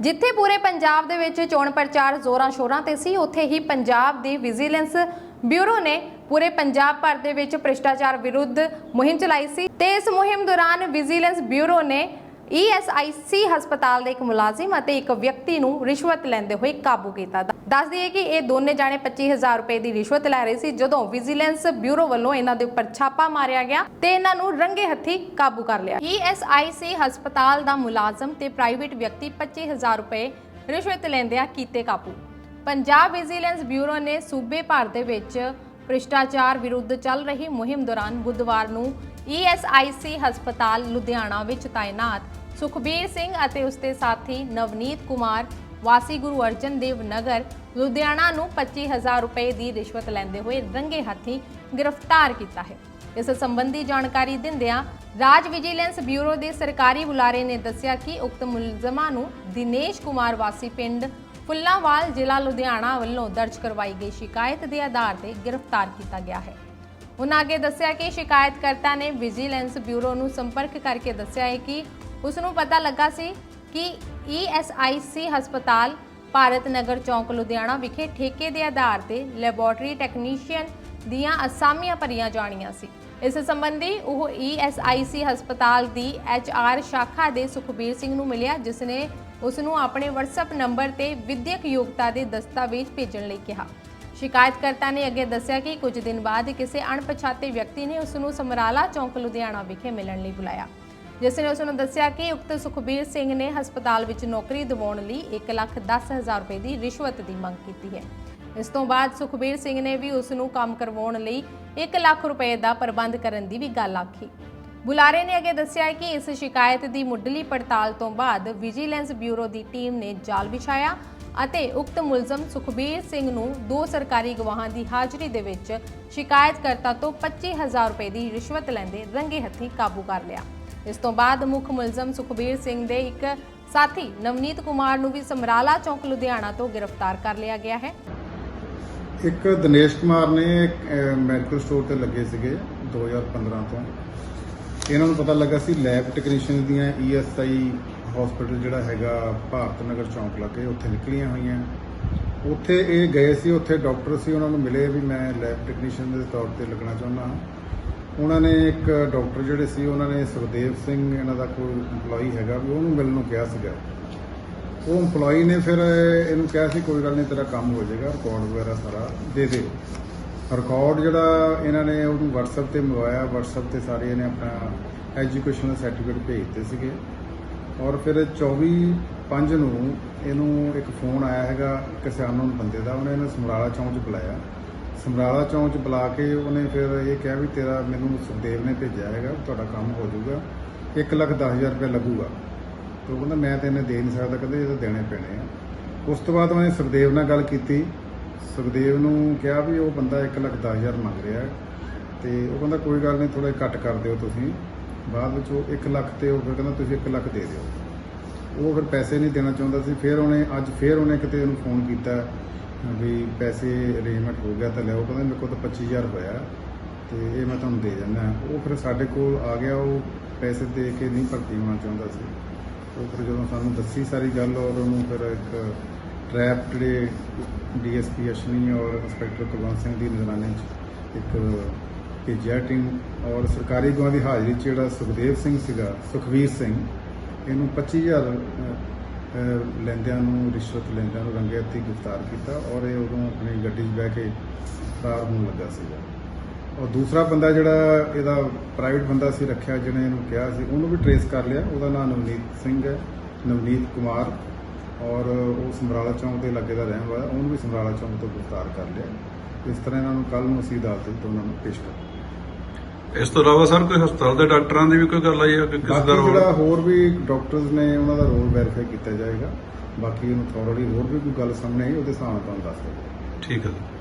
ਜਿੱਥੇ ਪੂਰੇ ਪੰਜਾਬ ਦੇ ਵਿੱਚ ਚੋਣ ਪ੍ਰਚਾਰ ਜ਼ੋਰਾਂ ਸ਼ੋਰਾਂ ਤੇ ਸੀ, ਉੱਥੇ ਹੀ ਪੰਜਾਬ ਦੀ ਵਿਜੀਲੈਂਸ ਬਿਊਰੋ ਨੇ ਪੂਰੇ ਪੰਜਾਬ ਭਰ ਦੇ ਵਿੱਚ ਭ੍ਰਿਸ਼ਟਾਚਾਰ ਵਿਰੁੱਧ ਮੁਹਿੰਮ ਚਲਾਈ ਸੀ ਤੇ ਇਸ ਮੁਹਿੰਮ ਦੌਰਾਨ ਵਿਜੀਲੈਂਸ ਬਿਊਰੋ ਨੇ ESIC ਹਸਪਤਾਲ ਦੇ ਇੱਕ ਮੁਲਾਜ਼ਮ ਅਤੇ ਇੱਕ ਵਿਅਕਤੀ ਨੂੰ ਰਿਸ਼ਵਤ ਲੈਂਦੇ ਹੋਏ ਕਾਬੂ ਕੀਤਾ। ਦੱਸ ਦਈਏ ਕਿ ਇਹ ਦੋਨੇ ਜਾਣੇ 25000 ਰੁਪਏ ਦੀ ਰਿਸ਼ਵਤ ਲੈ ਰਹੇ ਸੀ, ਜਦੋਂ ਵਿਜੀਲੈਂਸ ਬਿਊਰੋ ਵੱਲੋਂ ਇਹਨਾਂ ਦੇ ਉੱਪਰ ਛਾਪਾ ਮਾਰਿਆ ਗਿਆ ਤੇ ਇਹਨਾਂ ਨੂੰ ਰੰਗੇ ਹੱਥੀ ਕਾਬੂ ਕਰ ਲਿਆ। ESIC ਹਸਪਤਾਲ ਦਾ ਮੁਲਾਜ਼ਮ ਤੇ ਪ੍ਰਾਈਵੇਟ ਵਿਅਕਤੀ 25000 ਰੁਪਏ ਰਿਸ਼ਵਤ ਲੈਂਦਿਆਂ ਕੀਤੇ ਕਾਬੂ। ਪੰਜਾਬ ਵਿਜੀਲੈਂਸ ਬਿਊਰੋ ਨੇ ਸੂਬੇ ਭਰ ਦੇ ਵਿੱਚ ਭ੍ਰਿਸ਼ਟਾਚਾਰ ਵਿਰੁੱਧ ਚੱਲ ਰਹੀ ਮੁਹਿੰਮ ਦੌਰਾਨ ਬੁੱਧਵਾਰ ਨੂੰ ESIC ਹਸਪਤਾਲ ਲੁਧਿਆਣਾ ਵਿੱਚ ਤਾਇਨਾਤ ਸੁਖਬੀਰ ਸਿੰਘ ਅਤੇ ਉਸਦੇ ਸਾਥੀ ਨਵਨੀਤ ਕੁਮਾਰ ਵਾਸੀ ਗੁਰੂ ਅਰਜਨ ਦੇਵ ਨਗਰ ਲੁਧਿਆਣਾ ਨੂੰ 25000 ਰੁਪਏ ਦੀ ਰਿਸ਼ਵਤ ਲੈਂਦੇ ਹੋਏ ਰੰਗੇ ਹੱਥੀਂ ਗ੍ਰਿਫਤਾਰ ਕੀਤਾ ਹੈ। ਇਸ ਸੰਬੰਧੀ ਜਾਣਕਾਰੀ ਦਿੰਦਿਆਂ ਰਾਜ ਵਿਜੀਲੈਂਸ ਬਿਊਰੋ ਦੇ ਸਰਕਾਰੀ ਬੁਲਾਰੇ ਨੇ ਦੱਸਿਆ ਕਿ ਉਕਤ ਮੁਲਜ਼ਮਾਂ ਨੂੰ ਦਿਨੇਸ਼ ਕੁਮਾਰ ਵਾਸੀ ਪਿੰਡ ਫੁੱਲਾਂਵਾਲ ਜ਼ਿਲ੍ਹਾ ਲੁਧਿਆਣਾ ਵੱਲੋਂ ਦਰਜ ਕਰਵਾਈ ਗਈ ਸ਼ਿਕਾਇਤ ਦੇ ਆਧਾਰ ਤੇ ਗ੍ਰਿਫਤਾਰ ਕੀਤਾ ਗਿਆ ਹੈ। ਉਹਨਾਂ ਅੱਗੇ ਦੱਸਿਆ ਕਿ ਸ਼ਿਕਾਇਤਕਰਤਾ ਨੇ ਵਿਜੀਲੈਂਸ ਬਿਊਰੋ ਨੂੰ ਸੰਪਰਕ ਕਰਕੇ ਦੱਸਿਆ ਹੈ ਕਿ ਉਸ ਨੂੰ ਪਤਾ ਲੱਗਾ ਸੀ ਕਿ ESIC ਹਸਪਤਾਲ ਭਾਰਤ ਨਗਰ ਚੌਂਕ, ਲੁਧਿਆਣਾ ਵਿਖੇ ਠੇਕੇ ਦੇ ਆਧਾਰ ਤੇ ਲੈਬੋਰਟਰੀ ਟੈਕਨੀਸ਼ੀਅਨ ਦੀਆਂ ਅਸਾਮੀਆਂ ਭਰੀਆਂ ਜਾਣੀਆਂ ਸੀ। ਇਸ ਸੰਬੰਧੀ ਉਹ ESIC ਹਸਪਤਾਲ ਦੀ HR ਸ਼ਾਖਾ ਦੇ ਸੁਖਬੀਰ ਸਿੰਘ ਨੂੰ ਮਿਲਿਆ, ਜਿਸ ਨੇ ਉਸ ਨੂੰ ਆਪਣੇ WhatsApp ਨੰਬਰ ਤੇ ਵਿਦਿਅਕ ਯੋਗਤਾ ਦੇ ਦਸਤਾਵੇਜ਼ ਭੇਜਣ ਲਈ ਕਿਹਾ। ਸ਼ਿਕਾਇਤਕਰਤਾ ਨੇ ਅੱਗੇ ਦੱਸਿਆ ਕਿ ਕੁਝ ਦਿਨ ਬਾਅਦ ਕਿਸੇ ਅਣਪਛਾਤੇ ਵਿਅਕਤੀ ਨੇ ਉਸ ਨੂੰ ਸਮਰਾਲਾ ਚੌਂਕ, ਲੁਧਿਆਣਾ ਵਿਖੇ ਮਿਲਣ ਲਈ ਬੁਲਾਇਆ। ਜਿਸ ਨੇ ਉਸ ਨੂੰ ਦੱਸਿਆ ਕਿ ਉਕਤ ਸੁਖਬੀਰ ਸਿੰਘ ਨੇ ਹਸਪਤਾਲ ਵਿੱਚ ਨੌਕਰੀ ਦਿਵਾਉਣ ਲਈ 110000 ਰੁਪਏ ਦੀ ਰਿਸ਼ਵਤ ਦੀ ਮੰਗ ਕੀਤੀ ਹੈ। ਇਸ ਤੋਂ ਬਾਅਦ ਸੁਖਬੀਰ ਸਿੰਘ ਨੇ ਵੀ ਉਸ ਨੂੰ ਕੰਮ ਕਰਵਾਉਣ ਲਈ 1 ਲੱਖ ਰੁਪਏ ਦਾ ਪ੍ਰਬੰਧ ਕਰਨ ਦੀ ਵੀ ਗੱਲ ਆਖੀ। ਬੁਲਾਰੇ ਨੇ ਅੱਗੇ ਦੱਸਿਆ ਕਿ ਇਸ ਸ਼ਿਕਾਇਤ ਦੀ ਮੁੱਢਲੀ ਪੜਤਾਲ ਤੋਂ ਬਾਅਦ ਵਿਜੀਲੈਂਸ ਬਿਊਰੋ ਦੀ ਟੀਮ ਨੇ ਜਾਲ ਵਿਛਾਇਆ ਅਤੇ ਉਕਤ ਮੁਲਜ਼ਮ ਸੁਖਬੀਰ ਸਿੰਘ ਨੂੰ ਦੋ ਸਰਕਾਰੀ ਗਵਾਹਾਂ ਦੀ ਹਾਜ਼ਰੀ ਦੇ ਵਿੱਚ ਸ਼ਿਕਾਇਤਕਰਤਾ ਤੋਂ 25000 ਰੁਪਏ ਦੀ ਰਿਸ਼ਵਤ ਲੈਂਦੇ ਰੰਗੇ ਹੱਥੀਂ ਕਾਬੂ ਕਰ ਲਿਆ। ਇਸ ਤੋਂ ਬਾਅਦ ਮੁੱਖ ਮੁਲਜ਼ਮ ਸੁਖਬੀਰ ਸਿੰਘ ਦੇ ਇੱਕ ਸਾਥੀ ਨਵਨੀਤ ਕੁਮਾਰ ਨੂੰ ਵੀ ਸਮਰਾਲਾ ਚੌਂਕ ਲੁਧਿਆਣਾ ਤੋਂ ਗ੍ਰਿਫਤਾਰ ਕਰ ਲਿਆ ਗਿਆ ਹੈ। ਇੱਕ ਦਿਨੇਸ਼ ਕੁਮਾਰ ਨੇ ਮੈਡੀਕਲ ਸਟੋਰ ਤੇ ਲੱਗੇ ਸੀਗੇ 2015 ਤੋਂ। ਇਹਨਾਂ ਨੂੰ ਪਤਾ ਲੱਗਾ ਸੀ ਲੈਬ ਟੈਕਨੀਸ਼ੀਅਨ ਦੀਆਂ ਈਐਸਆਈ ਹਸਪੀਟਲ ਜਿਹੜਾ ਹੈਗਾ ਭਾਰਤ ਨਗਰ ਚੌਂਕ ਲੱਗੇ, ਉੱਥੇ ਨਿਕਲੀਆਂ ਹੋਈਆਂ। ਉੱਥੇ ਇਹ ਗਏ ਸੀ, ਉੱਥੇ ਡਾਕਟਰ ਸੀ, ਉਹਨਾਂ ਨੂੰ ਮਿਲੇ ਵੀ ਮੈਂ ਲੈਬ ਟੈਕਨੀਸ਼ੀਅਨ ਦੇ ਤੌਰ ਤੇ ਲੱਗਣਾ ਚਾਹੁੰਦਾ ਹਾਂ। ਉਹਨਾਂ ਨੇ ਇੱਕ ਡਾਕਟਰ ਜਿਹੜੇ ਸੀ, ਉਹਨਾਂ ਨੇ ਸੁਖਦੇਵ ਸਿੰਘ ਇਹਨਾਂ ਦਾ ਕੋਈ EMPLOYEE ਹੈਗਾ ਵੀ ਉਹਨੂੰ ਮਿਲਣ ਨੂੰ ਕਿਹਾ ਸੀਗਾ। ਉਹ EMPLOYEE ਨੇ ਫਿਰ ਇਹਨੂੰ ਕਿਹਾ ਸੀ, ਕੋਈ ਗੱਲ ਨਹੀਂ, ਤੇਰਾ ਕੰਮ ਹੋ ਜਾਏਗਾ ਰਿਕਾਰਡ ਵਗੈਰਾ ਸਾਰਾ ਦੇ ਦੇ। ਰਿਕਾਰਡ ਜਿਹੜਾ ਇਹਨਾਂ ਨੇ ਉਹਨੂੰ WhatsApp ਤੇ ਮੰਗਵਾਇਆ, WhatsApp ਤੇ ਸਾਰੇ ਇਹਨੇ ਆਪਣਾ ਐਜੂਕੇਸ਼ਨਲ ਸਰਟੀਫਿਕੇਟ ਭੇਜਦੇ ਸੀਗੇ। ਔਰ ਫਿਰ 24 5 ਨੂੰ ਇਹਨੂੰ ਇੱਕ ਫੋਨ ਆਇਆ ਹੈਗਾ ਕਿਸੇ ਅਨਨੋਨ ਬੰਦੇ ਦਾ, ਉਹਨੇ ਇਹਨੂੰ ਸਮਰਾਲਾ ਚੌਂਕ 'ਚ ਬੁਲਾਇਆ। ਸਮਰਾਲਾ ਚੌਂਕ 'ਚ ਬੁਲਾ ਕੇ ਉਹਨੇ ਫਿਰ ਇਹ ਕਿਹਾ ਵੀ ਤੇਰਾ ਮੈਨੂੰ ਸੁਖਦੇਵ ਨੇ ਭੇਜਿਆ ਹੈਗਾ, ਤੁਹਾਡਾ ਕੰਮ ਹੋ ਜਾਊਗਾ 1 ਲੱਖ 10000 ਰੁਪਏ ਲੱਗੂਗਾ। ਤੇ ਉਹ ਕਹਿੰਦਾ, ਮੈਂ ਤੇ ਇਹਨੇ ਦੇ ਨਹੀਂ ਸਕਦਾ, ਕਹਿੰਦੇ ਇਹ ਤਾਂ ਦੇਣੇ ਪੈਣੇ ਆ। ਉਸ ਤੋਂ ਬਾਅਦ ਉਹਨੇ ਸੁਖਦੇਵ ਨਾਲ ਗੱਲ ਕੀਤੀ। ਸੁਖਦੇਵ ਨੂੰ ਕਿਹਾ ਵੀ ਉਹ ਬੰਦਾ 1 ਲੱਖ 10000 ਮੰਗ ਰਿਹਾ ਹੈ। ਤੇ ਉਹ ਕਹਿੰਦਾ, ਕੋਈ ਗੱਲ ਨਹੀਂ ਥੋੜਾ ਘੱਟ ਕਰ ਦਿਓ ਤੁਸੀਂ। ਬਾਅਦ ਵਿੱਚ ਉਹ 1 ਲੱਖ ਤੇ ਉਹ ਫਿਰ ਕਹਿੰਦਾ, ਤੁਸੀਂ 1 ਲੱਖ ਦੇ ਦਿਓ। ਉਹ ਫਿਰ ਪੈਸੇ ਨਹੀਂ ਦੇਣਾ ਚਾਹੁੰਦਾ ਸੀ। ਫਿਰ ਉਹਨੇ, ਅੱਜ ਫਿਰ ਉਹਨੇ ਕਿਤੇ ਉਹਨੂੰ ਫੋਨ ਕੀਤਾ। ਵੀ ਪੈਸੇ ਅਰੇਂਜਮੈਂਟ ਹੋ ਗਿਆ ਤਾਂ ਲਿਆਓ ਕਹਿੰਦਾ ਮੇਰੇ ਕੋਲ ਤਾਂ 25000 ਹੋਇਆ ਤੇ ਇਹ ਮੈਂ ਤੁਹਾਨੂੰ ਦੇ ਦਿੰਦਾ। ਉਹ ਫਿਰ ਸਾਡੇ ਕੋਲ ਆ ਗਿਆ ਉਹ ਪੈਸੇ ਦੇ ਕੇ ਨਹੀਂ ਭਰਤੀ ਹੋਣਾ ਚਾਹੁੰਦਾ ਸੀ। ਉਹ ਫਿਰ ਜਦੋਂ ਸਾਨੂੰ ਦੱਸੀ ਸਾਰੀ ਗੱਲ ਔਰ ਉਹਨੂੰ ਫਿਰ ਇੱਕ ਟਰੈਪ ਜਿਹੜੇ ਡੀਐਸਪੀ ਅਸ਼ਨੀ ਔਰ ਇੰਸਪੈਕਟਰ ਕੁਲਵੰਤ ਸਿੰਘ ਦੀ ਨਿਗਰਾਨੀ 'ਚ ਇੱਕ ਭੇਜਿਆ ਟੀਮ ਔਰ ਸਰਕਾਰੀ ਗਵਾਹ ਦੀ ਹਾਜ਼ਰੀ 'ਚ ਜਿਹੜਾ ਸੁਖਦੇਵ ਸਿੰਘ ਸੀਗਾ ਸੁਖਵੀਰ ਸਿੰਘ ਇਹਨੂੰ 25000 ਅਹ, ਲੈਂਦਿਆਂ ਨੂੰ, ਰਿਸ਼ਵਤ ਲੈਂਦਿਆਂ ਨੂੰ ਰੰਗੇ ਹੱਥੀਂ ਗ੍ਰਿਫਤਾਰ ਕੀਤਾ ਔਰ ਇਹ ਉਦੋਂ ਆਪਣੀ ਗੱਡੀ 'ਚ ਬਹਿ ਕੇ ਫਰਾਰ ਹੋਣ ਲੱਗਾ ਸੀਗਾ। ਔਰ ਦੂਸਰਾ ਬੰਦਾ ਜਿਹੜਾ ਇਹਦਾ ਪ੍ਰਾਈਵੇਟ ਬੰਦਾ ਸੀ ਰੱਖਿਆ, ਜਿਹਨੇ ਇਹਨੂੰ ਕਿਹਾ ਸੀ, ਉਹਨੂੰ ਵੀ ਟਰੇਸ ਕਰ ਲਿਆ। ਉਹਦਾ ਨਾਮ ਨਵਨੀਤ ਸਿੰਘ ਹੈ, ਨਵਨੀਤ ਕੁਮਾਰ ਔਰ ਉਹ ਸਮਰਾਲਾ ਚੌਂਕ ਦੇ ਲਾਗੇ ਦਾ ਰਹਿਣ ਵਾਲਾ, ਉਹਨੂੰ ਵੀ ਸਮਰਾਲਾ ਚੌਂਕ ਤੋਂ ਗ੍ਰਿਫਤਾਰ ਕਰ ਲਿਆ। ਇਸ ਤਰ੍ਹਾਂ ਇਹਨਾਂ ਨੂੰ ਕੱਲ ਨੂੰ ਅਸੀਂ ਅਦਾਲਤ ਤੋਂ ਉਹਨਾਂ ਨੂੰ ਪੇਸ਼ ਕਰਾਂਗੇ ਇਸ ਤੋਂ ਇਲਾਵਾ ਸਰ ਕੋਈ ਹਸਪਤਾਲ ਦੇ ਡਾਕਟਰਾਂ ਦੀ ਵੀ ਕੋਈ ਗੱਲ ਆਈ ਹੈ? ਕਿ ਕਿਸ ਦਾ ਬਾਕੀ ਰੋਲ ਜਿਹੜਾ ਹੋਰ ਵੀ ਡਾਕਟਰਸ ਨੇ ਉਹਨਾਂ ਦਾ ਰੋਲ ਵੈਰੀਫਾਈ ਕੀਤਾ ਜਾਏਗਾ। ਬਾਕੀ ਉਹਨੂੰ ਥੋੜੀ ਹੋਰ ਵੀ ਕੋਈ ਗੱਲ ਸਾਹਮਣੇ ਆਈ ਉਹਦੇ ਹਿਸਾਬ ਨਾਲ ਤੁਹਾਨੂੰ ਦੱਸ ਦਿਆਂਗੇ। ਠੀਕ ਹੈ।